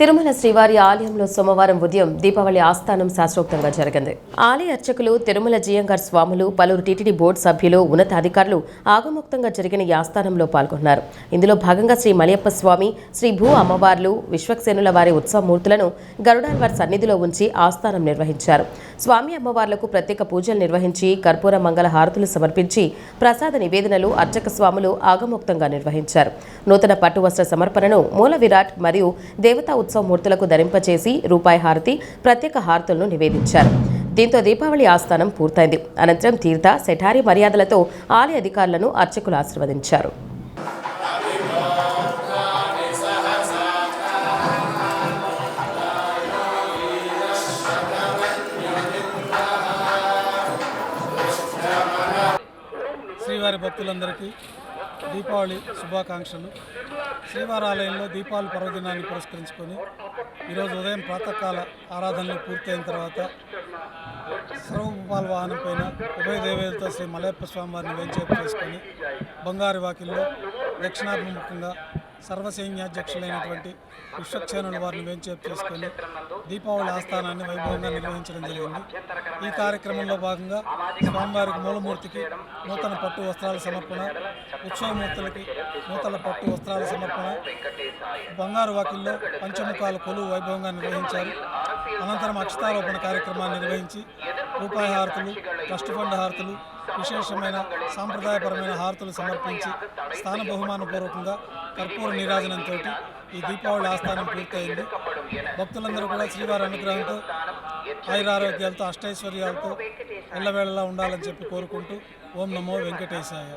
తిరుమల శ్రీవారి ఆలయంలో సోమవారం ఉదయం దీపావళి ఆస్థానం శాస్త్రోక్తంగా జరిగింది. ఆలయ అర్చకులు తిరుమల జియంగార్ స్వాములు పలువురు టీటీడీ బోర్డు సభ్యులు ఉన్నతాధికారులు ఆగమోక్తంగా జరిగిన ఈ ఆస్థానంలో పాల్గొన్నారు. ఇందులో భాగంగా శ్రీ మలయప్ప స్వామి శ్రీ భూ అమ్మవార్లు విశ్వక్సేనుల వారి ఉత్సవమూర్తులను గరుడాల్వార్ సన్నిధిలో ఉంచి ఆస్థానం నిర్వహించారు. స్వామి అమ్మవార్లకు ప్రత్యేక పూజలు నిర్వహించి కర్పూర మంగళ హారతులు సమర్పించి ప్రసాద నివేదనలు అర్చక స్వాములు ఆగమోక్తంగా నిర్వహించారు. నూతన పట్టు వస్త్ర సమర్పణను మూల విరాట్ మరియు దేవతా ఉత్సవమూర్తులకు ధరింపచేసి రూపాయి హారతి ప్రత్యేక హారతులను నివేదించారు. దీంతో దీపావళి ఆస్థానం పూర్తయింది. అనంతరం తీర్థ సెఠారి మర్యాదలతో ఆలయ అధికారులను అర్చకులు ఆశీర్వదించారు. శ్రీవారి భక్తులందరికీ దీపావళి శుభాకాంక్షలు. శ్రీవారాలయంలో దీపావళి పర్వదినాన్ని పురస్కరించుకొని ఈరోజు ఉదయం ప్రాతకాల ఆరాధనలు పూర్తయిన తర్వాత సర్వభూపాల వాహనం పైన ఉభయ దేవేలతో శ్రీ మలయప్ప స్వామి వారిని వేంచేపు చేసుకొని బంగారు వాకిల్లో దక్షిణాభిముఖంగా సర్వసైన్యాధ్యక్షులైనటువంటి విశ్వక్షేణుల వారిని వేంచేపు చేసుకొని దీపావళి ఆస్థానాన్ని వైభవంగా నిర్వహించడం జరిగింది. ఈ కార్యక్రమంలో భాగంగా స్వామివారికి మూలమూర్తికి నూతన పట్టు వస్త్రాల సమర్పణ ఉత్సవమూర్తులకి నూతన పట్టు వస్త్రాల సమర్పణ బంగారు వాకిల్లో పంచముఖాల కొలువు వైభవంగా నిర్వహించారు. అనంతరం అక్షతారోపణ కార్యక్రమాన్ని నిర్వహించి రూపాయి హారతులు ట్రస్ట్ ఫండ్ హారతులు విశేషమైన సాంప్రదాయపరమైన హారతులు సమర్పించి స్థాన బహుమానపూర్వకంగా కర్పూర నీరాజనంతో ఈ దీపావళి ఆస్థానం పూర్తయింది. భక్తులందరూ కూడా శ్రీవారి అనుగ్రహంతో ఆయురారోగ్యాలతో అష్టైశ్వర్యాలతో ఎల్లవేళలా ఉండాలని చెప్పి కోరుకుంటూ ఓం నమో వెంకటేశాయ.